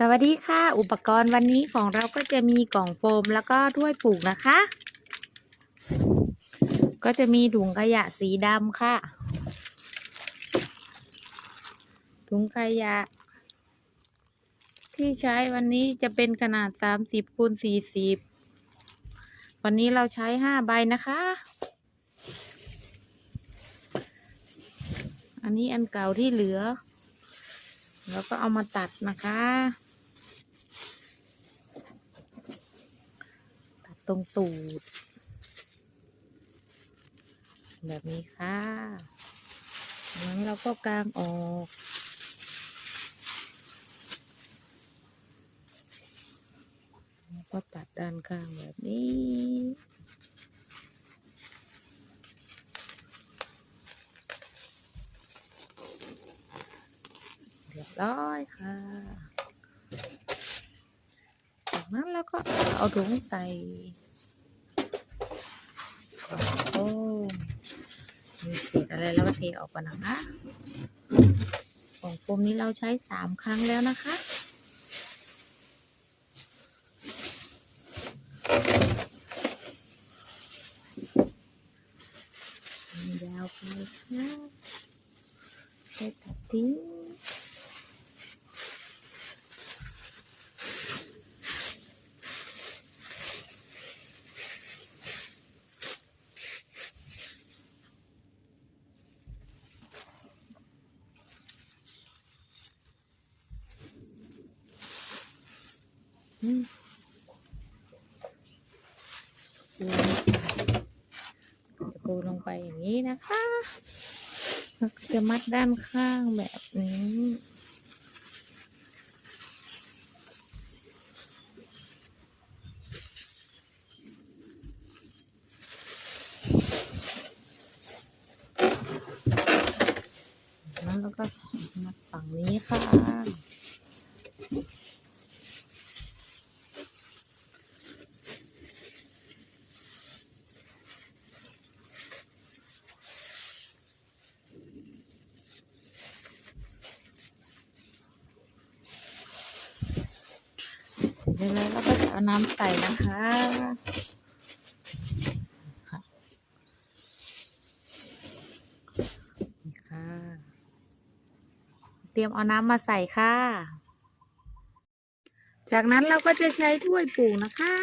สวัสดีค่ะ อุปกรณ์วันนี้ของเราก็จะมีกล่องโฟมแล้วก็ถ้วยปลูกนะคะ ก็จะมีถุงขยะสีดำค่ะ ถุงขยะ ที่ใช้วันนี้จะเป็นขนาด 30คูณ40 วันนี้เราใช้ 5 ใบนะคะ อันนี้อันเก่าที่เหลือแล้วก็เอามาตัดนะคะ ตรงตูด แบบนี้ค่ะจากนั้นเราก็กางออก แล้วก็ตัดด้านข้างแบบนี้เรียบร้อยค่ะ จากนั้นเราก็เอาถุงใส่โอ้มีเศษอะไรแล้วก็เทออกก่อนนะคะ ของโฟมนี้เราใช้สามครั้งแล้วนะคะ ยาวไปค่ะไปตัดทิ้ง อืมจะ ปูลงไปอย่างนี้นะคะแล้วจะมัดด้านข้างแบบนี้แล้วเราก็มัดฝั่งนี้ค่ะ เสร็จแล้วเราก็จะเอาน้ำใส่นะคะค่ะเตรียมเอาน้ำมาใส่ค่ะ จากนั้นเราก็จะใช้ถ้วยปลูกนะคะ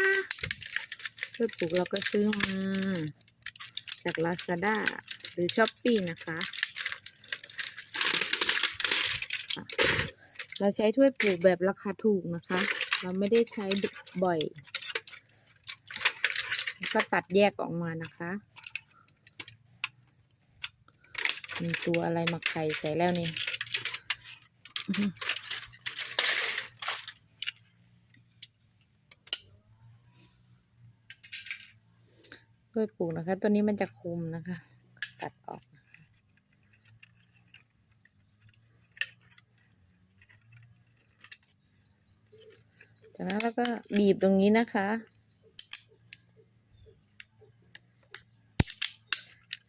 ถ้วยปลูกเราก็ซื้อมา จาก Lazada หรือ s h อ p e e นะคะค่ะเราใช้ถ้วยปลูกแบบราคาถูกนะคะ เราไม่ได้ใช้บ่อย ก็ตัดแยกออกมานะคะ มีตัวอะไรมาไข่ใส่แล้วนี่ด้วยปลูกนะคะ ตัวนี้มันจะคุมนะคะ ตัดออกนะคะ จากนั้นเราก็บีบตรงนี้นะคะ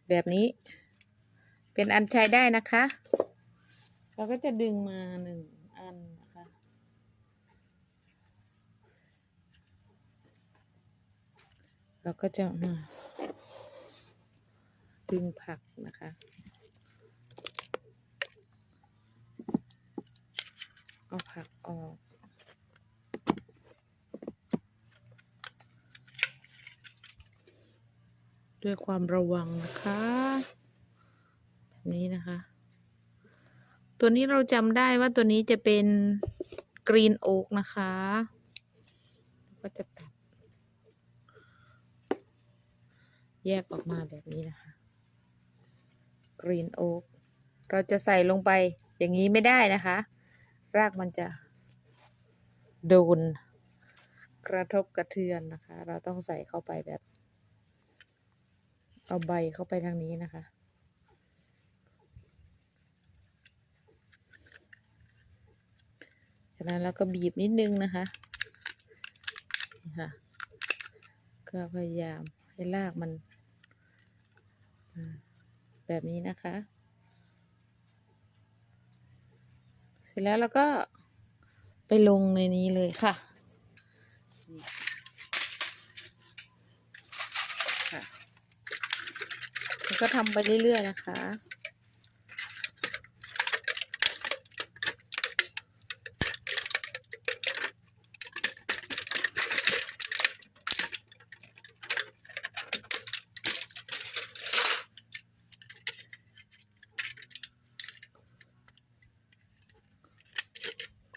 แบบนี้ เป็นอันใช้ได้นะคะ เราก็จะดึงมาหนึ่งอันนะคะเราก็จะมาดึงผักนะคะเอาผักออก ด้วยความระวังนะคะแบบนี้นะคะ ตัวนี้เราจำได้ว่าตัวนี้จะเป็นกรีนโอ๊กนะคะ ก็จะตัด แยกออกมาแบบนี้นะคะกรีนโอ๊กเราจะใส่ลงไปอย่างนี้ไม่ได้นะคะ รากมันจะโดนกระทบกระเทือนนะคะ เราต้องใส่เข้าไปแบบ เอาใบเข้าไปทางนี้นะคะ จากนั้นเราก็บีบนิดนึงนะคะนี่ค่ะ ก็พยายามให้รากมัน แบบนี้นะคะ เสร็จแล้วเราก็ไปลงในนี้เลยค่ะค่ะ ก็ทำไปเรื่อยๆนะคะ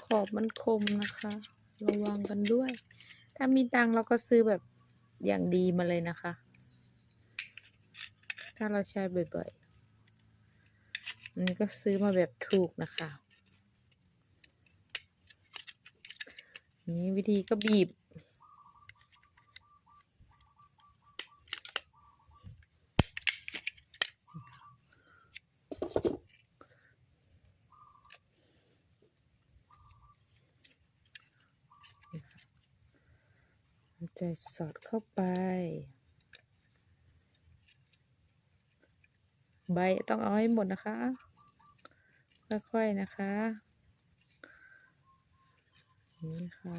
ขอบมันคมนะคะ ระวังกันด้วย ถ้ามีตังเราก็ซื้อแบบอย่างดีมาเลยนะคะ ถ้าเราใช้บ่อยๆ อันนี้ก็ซื้อมาแบบถูกนะคะนี้วิธีก็บีบจะสอดเข้าไป ใบต้องเอาให้หมดนะคะค่อยๆนะคะนี่ค่ะ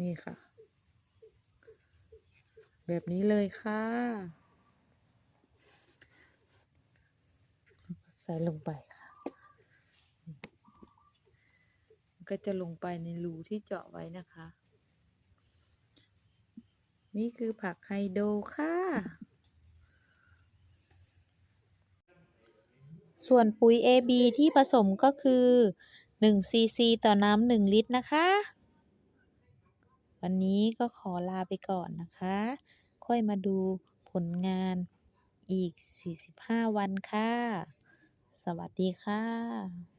นี่ค่ะ แบบนี้เลยค่ะ ใส่ลงไปค่ะ ก็จะลงไปในรูที่เจาะไว้นะคะ นี่คือผักไฮโดรค่ะ ส่วนปุ๋ย AB ที่ผสมก็คือ1ซีซีต่อน้ำ1ลิตรนะคะ วันนี้ก็ขอลาไปก่อนนะคะ ค่อยมาดูผลงานอีก 45 วันค่ะ สวัสดีค่ะ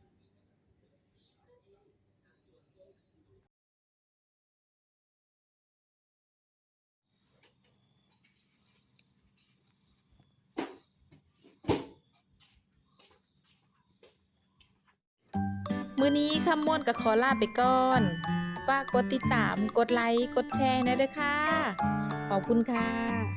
มื้อนี้คำม่วนกับขอลาไปก่อน ฝากกดติดตาม กดไลค์ กดแชร์นะเด้อค่ะ ขอบคุณค่ะ